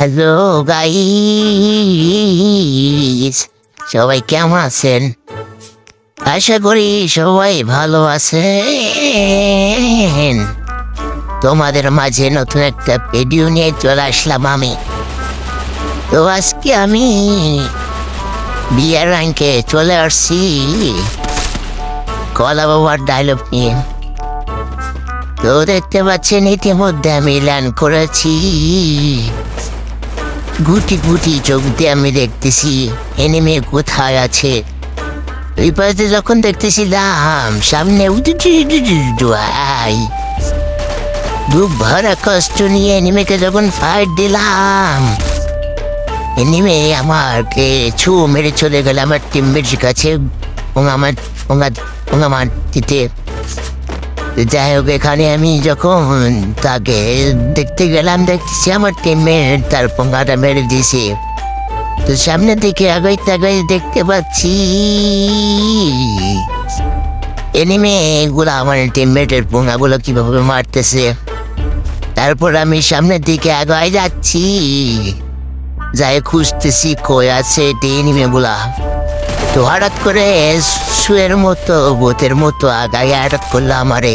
Hello guys সবাই কেমন আছেন? আশা করি সবাই ভালো আছেন। তোমাদের মাঝে নতুন একটা ভিডিও নিয়ে চলে আসলাম আমি। তো আজকে আমি বিয়ের র্যাঙ্কে চলে আসছি। কলা বাবার ডায়লগ নিয়ে। তো দেখতে পাচ্ছেন, ইতিমধ্যে আমি ল্যান্ড করেছি। গুটি গুটি চোখ দিয়ে আমি দেখতেছি এনিমে কোথায় আছে? ওই পাশে যখন দেখতেছিলাম, সামনে উঠেছি বুক ভরা কষ্ট নিয়ে এনিমেকে যখন ফাইট দিলাম এনিমে আমাকে ছু মেরে চলে গেল আমার টিমমেটের কাছে ওঙা আমার ওঙা ওঙা মাটিতে যাই হোক, এখানে আমি যখন তাকে দেখতে গেলাম দেখছি আমার টিমমেট তার পঙ্গাটা মেরে দিছে তো সামনের দিকে আগাইতে আগাই দেখতে পাচ্ছি এনিমে এগুলো আমার টিমমেটের পোঙ্গাগুলো কীভাবে মারতেছে। তারপর আমি সামনের দিকে আগাই যাচ্ছি। যাই খুঁজতেছি কই আছে এনিমে গুলা। তো হঠাৎ করে শুয়ের মতো বোতের মতো আগায় আটক করল আমারে।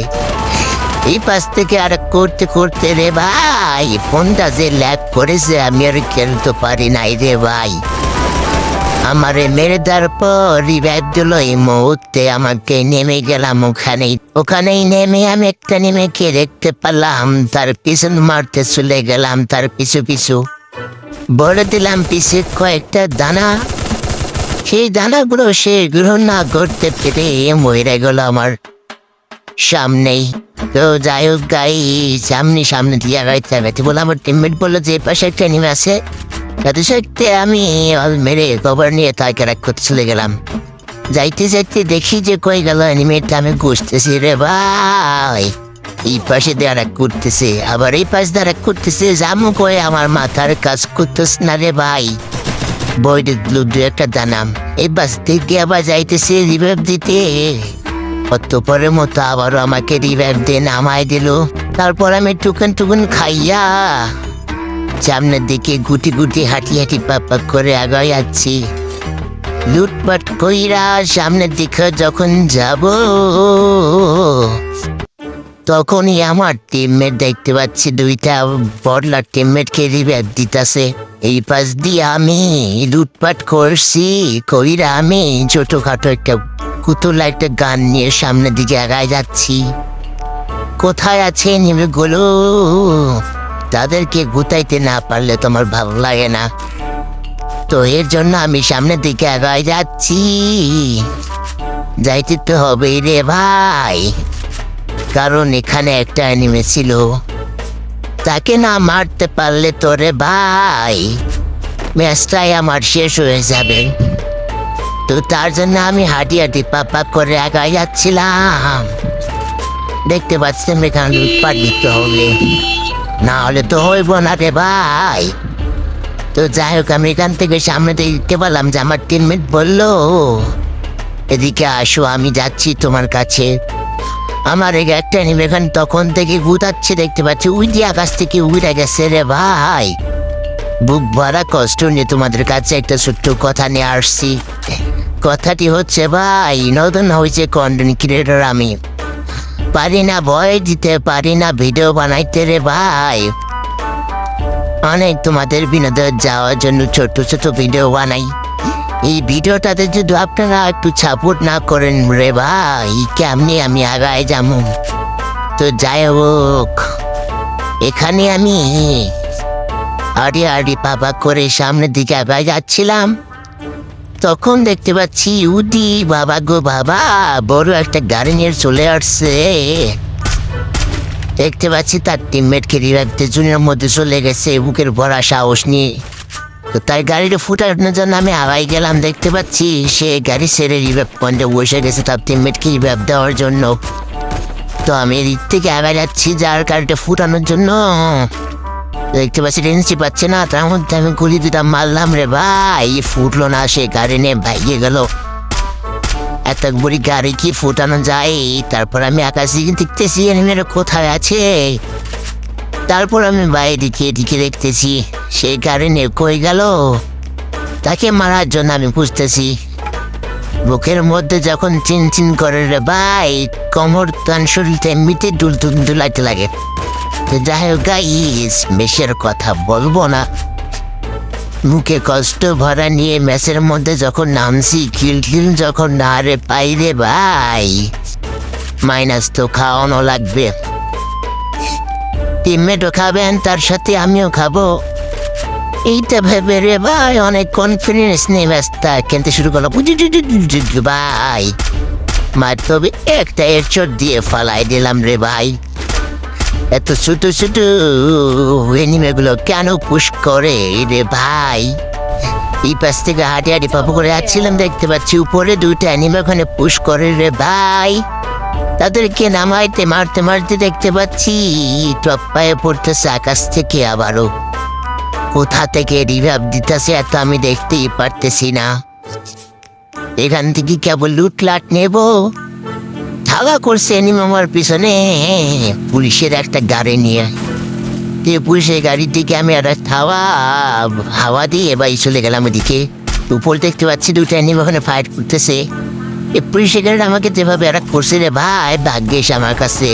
এই পাশ থেকে আর করতে করতে রে ভাই, ফোনটা যে ল্যাপ করেছে আমি আর খেলতে পারি নাই রে ভাই। আমারে মেরে দেওয়ার পর রিভাইভ দিল, এই মুহূর্তে আমাকে নেমে গেলাম ওখানেই। ওখানেই নেমে আমি একটা নেমেকে দেখতে পেলাম, তার পিছন মারতে চলে গেলাম, তার পিছু পিছু। বলে দিলাম, পিছে কয়েকটা দানা সেই দানাগুলো সে গ্রহণ না করতে পেরে মরে গেল আমার সামনেই। তো যাই হোক গাই সামনে সামনে দিয়ে আগাইতে হবে। তো বলে আমার টিমমেট বলল যে পাশে একটা নেমে আছে। তাদের সাথে আমি মেরে কভার নিয়ে তাকে রাখ করতে চলে গেলাম। যাইতে যাইতে দেখি যে কই গেল অ্যানিমেটটা আমি গুছতেছি রে ভাই। এই পাশে দিয়ে আর করতেছে। আবার এই পাশ এক করতেছে, জামু কয়ে আমার মাথার কাজ করতেছ না রে ভাই। বইটি দু একটা দানাম। এই বাস থেকে আবার যাইতেছে রিভাইভ দিতে। কত পরের মতো আবারও আমাকে রিভাইভ দিয়ে নামায় দিল। তারপর আমি টুকুন টুকুন খাইয়া সামনের দিকে গুটি গুটি হাঁটি হাঁটি পাপা করে আগাই যাচ্ছি লুটপাট কইরা সামনের দিকে যখন যাব, তখনই আমার টিমমেট দেখতে পাচ্ছি দুইটা বড়লা টিমমেটকে রিভাইভ দিতেছে। এই পাশ দিয়ে আমি লুটপাট করছি, কইরা আমি ছোটখাটো একটা কুতুলা একটা গান নিয়ে সামনের দিকে আগায় যাচ্ছি। কোথায় আছে নিমেগুলো তাদেরকে গুতাইতে না পারলে তোমার ভালো লাগে না। তো এর জন্য আমি সামনের দিকে আগায় যাচ্ছি। যাইতে তো হবেই রে ভাই। কারণ এখানে একটা অ্যানিমে ছিল। তাকে না মারতে পারলে তোরে ভাই। ম্যাচটাই আমার শেষ হয়ে যাবে। তো তার জন্য আমি হাঁটি হাঁটি পাপা করে আগায় যাচ্ছিলাম। দেখতে পাচ্ছেন এখানে লুটপাট দিতে না হলে তো হইব না রে ভাই। তো যাই হোক, আমি এখান থেকে সামনে দেখতে পেলাম যে আমার টিমমেট বলল, এদিকে আসো, আমি যাচ্ছি তোমার কাছে। আমার এই একটা নিবেখান তখন থেকে গুতাচ্ছে দেখতে পাচ্ছি। উই দিয়ে আকাশ থেকে উড়ে গেছে রে ভাই। বুক ভরা কষ্ট নিয়ে তোমাদের কাছে একটা ছোট্ট কথা নিয়ে আসছি। কথাটি হচ্ছে, ভাই, নতুন হয়েছে কন্টেন্ট ক্রিয়েটর আমি। পারি না ভয় দিতে, পারি না ভিডিও বানাইতে রে ভাই। অনেক তোমাদের বিনোদন যাওয়ার জন্য ছোট ছোট ভিডিও বানাই। এই ভিডিওটাতে যদি আপনারা একটু সাপোর্ট না করেন রে ভাই, কেমনি আমি আগায় যাব? তো যাই হোক, এখানে আমি আড়ি আড়ি পাপা করে সামনের দিকে আগায় যাচ্ছিলাম। তখন দেখতে পাচ্ছি উদি বাবা গো বাবা, বড় একটা গাড়ি নিয়ে চলে আসছে। দেখতে পাচ্ছি তার টিমমেটকে রিভাইভতে জুনের মধ্যে চলে গেছে, বুকের ভরা সাহস নিয়ে। তো তাই গাড়িটা ফুটানোর জন্য আমি আগাই গেলাম, দেখতে পাচ্ছি সে গাড়ি ছেড়ে রিভাইভ পয়েন্টে বসে গেছে তার টিমমেটকে রিভাইভ দেওয়ার জন্য। তো আমি এদিক থেকে আগায় যাচ্ছি, যার গাড়িটা ফুটানোর জন্য। দেখতে পাচ্ছি রেঞ্চি পাচ্ছে না, তার মধ্যে আমি গুলি দিতাম মারলাম রে ভাই, ফুটলো না সে গাড়ি নিয়ে ভাইয়ে গেল। এত বড়ি গাড়ি কি ফুটানো যায়? তারপর আমি আকাশ আকাশে দেখতেছি কোথায় আছে? তারপর আমি বাইরেকে এদিকে দেখতেছি সেই কারণে কই গেল? তাকে মারার জন্য আমি বুঝতেছি বুকের মধ্যে যখন চিন চিন করে রে ভাই, কোমর তান শরীরটা এমনিতে দুল দুল দুলাইতে লাগে। তো যাই হোক গাইস মেসের কথা বলব না। মুখে কষ্ট ভরা নিয়ে ম্যাচের মধ্যে যখন নামছি, খিল খিল যখন না রে পাই রে ভাই, মাইনাস তো খাওয়ানো লাগবে। টিমমেটও খাবেন, তার সাথে আমিও খাব। এইটা ভেবে রে ভাই, অনেক কনফিডেন্স নিয়ে ম্যাচটা খেলতে শুরু করল ভাই। মার তবে একটা এরচর দিয়ে ফালাই দিলাম রে ভাই। এত ছোট ছোট এনিমেগুলো কেন পুশ করে রে ভাই? এই পাশ থেকে হাঁটি হাঁটি পাপু করে যাচ্ছিলাম, দেখতে পাচ্ছি উপরে দুইটা অ্যানিমে ওখানে পুশ করে রে ভাই। তাদেরকে নামাইতে, মারতে মারতে দেখতে পাচ্ছি, টপ পায়ে পড়তেছে আকাশ থেকে আবারও। কোথা থেকে রিভাব দিতেছে এত আমি দেখতেই পারতেছি না। এখান থেকে কেবল লুটলাট নেব? ধাওয়া করছে এনিম আমার পিছনে, পুলিশের একটা গাড়ি নিয়ে। দিয়ে পুলিশের গাড়ির দিকে আমি একটা হাওয়া হাওয়া দিয়ে বাড়ি চলে গেলাম ওদিকে উপর দেখতে পাচ্ছি দুটো অ্যানিম ওখানে ফাইট করতেছে। গাড়িটা আমাকে যেভাবে একটা করছে রে ভাই ভাগ্যেশ আমার কাছে।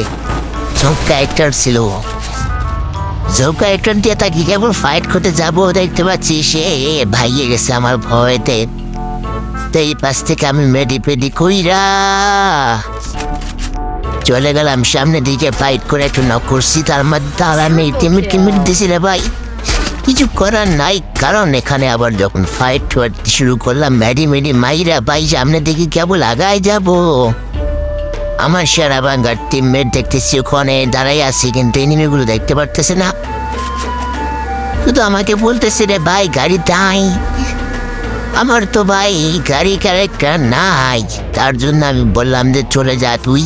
সব ক্যারেক্টার ছিল জৌকা একটন দিয়ে তাকে কেবল ফাইট করতে যাব দেখতে পাচ্ছি, সে ভাইয়ে গেছে আমার ভয়েতে। এই পাশ থেকে আমি মেডি পেডি কইরা চলে গেলাম সামনে দিকে ফাইট করে একটু নক করছি, তার মধ্যে তার আমি টিমিট কিমিট দিছি রে ভাই। কিছু করার নাই, কারণ এখানে আবার যখন ফাইট শুরু করলাম মেডি মেডি মাইরা ভাই সামনে দেখি কেবল আগায় যাব। আমার সেরা বাঙ্গার টিমমেট দেখতেছি, ওখানে দাঁড়াই আছি, কিন্তু এনিমিগুলো দেখতে পারতেছে না। শুধু আমাকে বলতেছে, রে ভাই, গাড়ি তাই আমার তো ভাই, গাড়ি ক্যারেক্টার নাই। তার জন্য আমি বললাম যে, চলে যা তুই।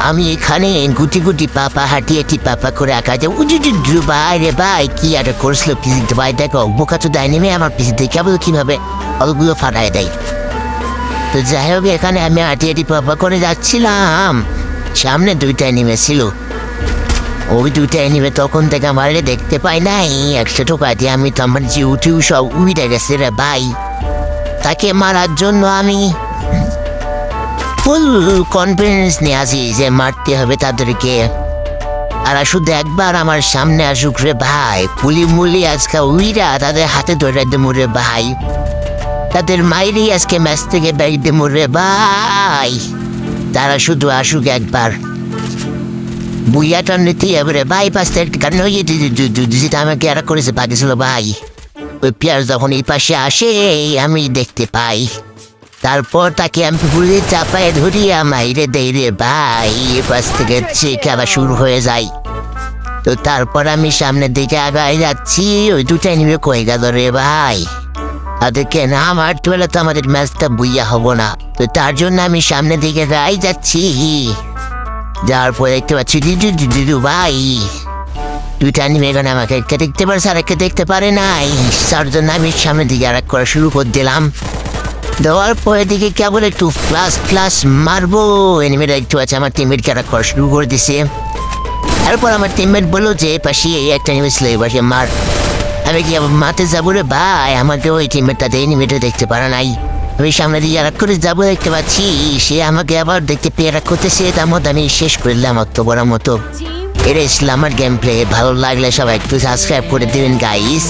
আমি এখানে গুটি গুটি পাপা হাঁটি হাঁটি পাপা করে আঁকা যে উজু জু ভাই রে ভাই কি আর করছিল পিসিতে ভাই? দেখো, বোকা তো দেয় নেমে আমার পিসিতে কেবল কীভাবে অলগুলো ফাটায় দেয়। তো যাই হোক, এখানে আমি হাঁটি হাঁটি পাপা করে যাচ্ছিলাম। সামনে দুইটা এনিমে ছিল। ওই দুইটা এনিমে তখন থেকে আমার দেখতে পাই নাই। একশো টাকা দিয়ে আমি তো আমার যে উঠি সব উইটে গেছে রে ভাই তাকে মারার জন্য আমি ফুল কনফিডেন্স নিয়ে আসি যে মারতে হবে তাদেরকে। আর শুধু একবার আমার সামনে আসুক রে ভাই পুলি মুলি আজকে উইরা তাদের হাতে ধরে দেবো রে ভাই। তাদের মাইরি আজকে ম্যাচ থেকে বেরিয়ে রে ভাই। তারা শুধু আসুক একবার। বুইয়াটা নিতে হবে রে ভাই পাশ থেকে কারণ ওই যেটা আমাকে এরা করেছে পাকিয়েছিল ভাই। ওই পেঁয়াজ যখন এই পাশে আসে, আমি দেখতে পাই। তারপর তাকে আমি পুরে চাপায় ধরিয়া মাইরে দেই রে ভাই। এ পাশ থেকে খেলা শুরু হয়ে যায়। তো তারপর আমি সামনের দিকে আগায় যাচ্ছি। ওই দুটাই নিবে কয়ে গেল রে ভাই। তাদেরকে না মারতে হলে তো আমাদের ম্যাচটা বুইয়া হব না। তো তার জন্য আমি সামনের দিকে রাই যাচ্ছি। যাওয়ার পরে দেখতে পাচ্ছি দিদু দিদু ভাই। দুইটা এখানে আমাকে একটা দেখতে পারছে আর একটা দেখতে পারে নাই। তার জন্য আমি সামনের দিকে আর করা শুরু করে দিলাম। দেওয়ার পরে দিকে কেবল একটু প্লাস প্লাস মারবো। এনিমেট একটু আছে আমার টিমমেট কে করা শুরু করে দিছে। তারপর আমার টিমমেট বলল যে পাশে এই একটা নিউজ ছিল পাশে মার। আমি কি মাঠে যাব রে ভাই? আমাকে ওই টিমমেটটাতে এনিমেটে দেখতে পারে নাই। আমি সামনে দিয়ে আর করে যাব দেখতে পাচ্ছি। সে আমাকে আবার দেখতে পেয়ে রাখ করতেছে। তার মধ্যে আমি শেষ করলাম অত বড় মতো। এটা ছিল আমার গেম প্লে ভালো লাগলে সবাই একটু সাবস্ক্রাইব করে দেবেন গাইস